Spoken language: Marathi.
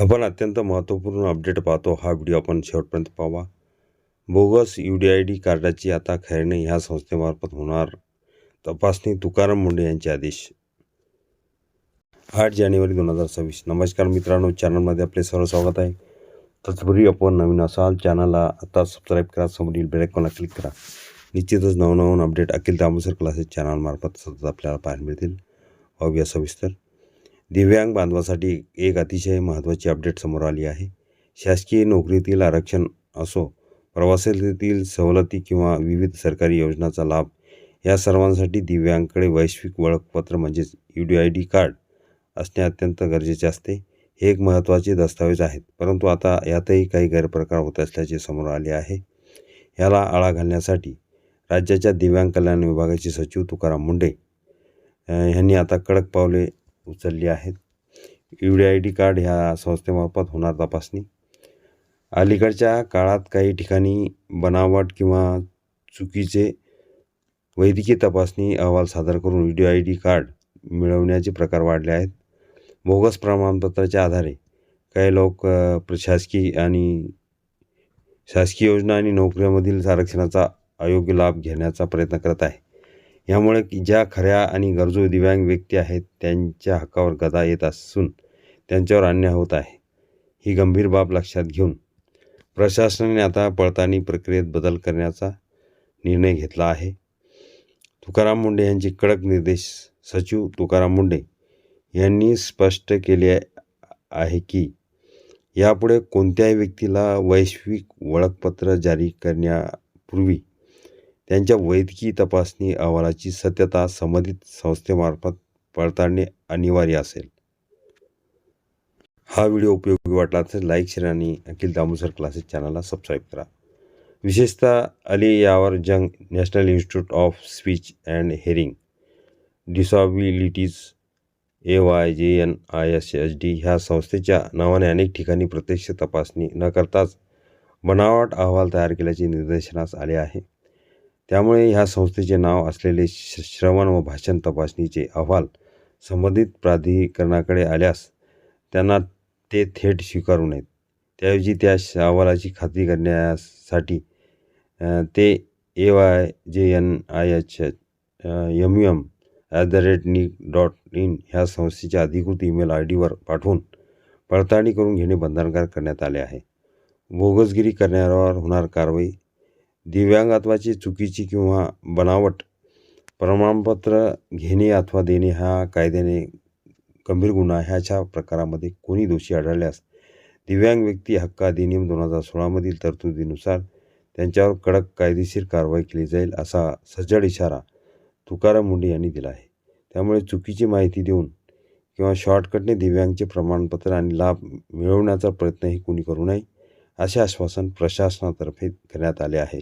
आपण अत्यंत महत्त्वपूर्ण अपडेट पाहतो. हा व्हिडिओ आपण शेवटपर्यंत पाहावा. Bogus U D I D कार्डाची आता खैरणे ह्या संस्थेमार्फत होणार. तपासणी तुकाराम मुंडे यांचे आदेश. आठ जानेवारी दोन हजार सव्वीस. नमस्कार मित्रांनो चॅनलमध्ये आपले सर्व स्वागत आहे. तत्पूर्वी आपण नवीन असाल चॅनलला आता सबस्क्राईब करा समोरील बेलायकॉनला क्लिक करा. निश्चितच नवनवीन अपडेट अखिल दामोसर क्लासेस चॅनलमार्फत सतत आपल्याला पाहायला मिळतील. पाहूया सविस्तर. दिव्यांग बांधवासाठी एक अतिशय महत्त्वाची अपडेट समोर आली आहे. शासकीय नोकरीतील आरक्षण असो प्रवासातील सवलती किंवा विविध सरकारी योजनांचा लाभ या सर्वांसाठी दिव्यांगकडे वैश्विक ओळखपत्र म्हणजेच U D I D card असणे अत्यंत गरजेचे असते. हे एक महत्त्वाचे दस्तावेज आहेत परंतु आता यातही काही गैरप्रकार होत असल्याचे समोर आले आहे. याला आळा घालण्यासाठी राज्याच्या दिव्यांग कल्याण विभागाचे सचिव तुकाराम मुंडे यांनी आता कडक पावले उचलली आहेत. U D I D card ह्या संस्थेमार्फत होणार तपासणी. अलीकडच्या काळात काही ठिकाणी बनावट किंवा चुकीचे वैद्यकीय तपासणी अहवाल सादर करून U D I D card मिळवण्याचे प्रकार वाढले आहेत. बोगस प्रमाणपत्राच्या आधारे काही लोक प्रशासकीय आणि शासकीय योजना आणि नोकऱ्यामधील आरक्षणाचा अयोग्य लाभ घेण्याचा प्रयत्न करत आहे यामुळे ज्या खऱ्या आणि गरजू दिव्यांग व्यक्ती आहेत त्यांच्या हक्कावर गदा येत असून त्यांच्यावर अन्याय होत आहे. ही गंभीर बाब लक्षात घेऊन प्रशासनाने आता पडताळणी प्रक्रियेत बदल करण्याचा निर्णय घेतला आहे. तुकाराम मुंडे यांचे कडक निर्देश सचिव तुकाराम मुंडे यांनी स्पष्ट केले आहे की यापुढे कोणत्याही व्यक्तीला वैश्विक ओळखपत्र जारी करण्यापूर्वी त्यांच्या वैद्यकीय तपासणी अहवालाची सत्यता संबंधित संस्थेमार्फत पडताळणे अनिवार्य असेल. हा व्हिडिओ उपयोगी वाटला तर लाईक शेअर आणि अखिल दामोसर क्लासेस चॅनलला सबस्क्राईब करा. विशेषतः Ali Yavar Jung national institute of speech and hearing disabilities A Y J N I S H D ह्या संस्थेच्या नावाने अनेक ठिकाणी प्रत्यक्ष तपासणी न करताच बनावट अहवाल तयार केल्याचे निदर्शनास आले आहे. त्यामुळे ह्या संस्थेचे नाव असलेले श श्रवण व भाषण तपासणीचे अहवाल संबंधित प्राधिकरणाकडे आल्यास त्यांना ते थेट स्वीकारू नयेत. त्याऐवजी त्या श अहवालाची खात्री करण्यासाठी ते A Y J N I H M U M at the rate nic dot in ह्या संस्थेच्या अधिकृत ईमेल आय डीवर पाठवून पडताळणी करून घेणे बंधनकारक करण्यात आले आहे. बोगसगिरी करणाऱ्यावर होणार कारवाई दिव्यांगत्वाची चुकीची किंवा बनावट प्रमाणपत्र घेणे अथवा देणे हा कायद्याने गंभीर गुन्हा ह्याच्या प्रकारामध्ये कोणी दोषी आढळल्यास दिव्यांग व्यक्ती हक्क अधिनियम दोन हजार सोळामधील तरतुदीनुसार त्यांच्यावर कडक कायदेशीर कारवाई केली जाईल असा सज्जड इशारा तुकाराम मुंडे यांनी दिला आहे. त्यामुळे चुकीची माहिती देऊन किंवा शॉर्टकटने दिव्यांगचे प्रमाणपत्र आणि लाभ मिळवण्याचा प्रयत्नही कोणी करू नये असे आश्वासन प्रशासनातर्फे करण्यात आले आहे.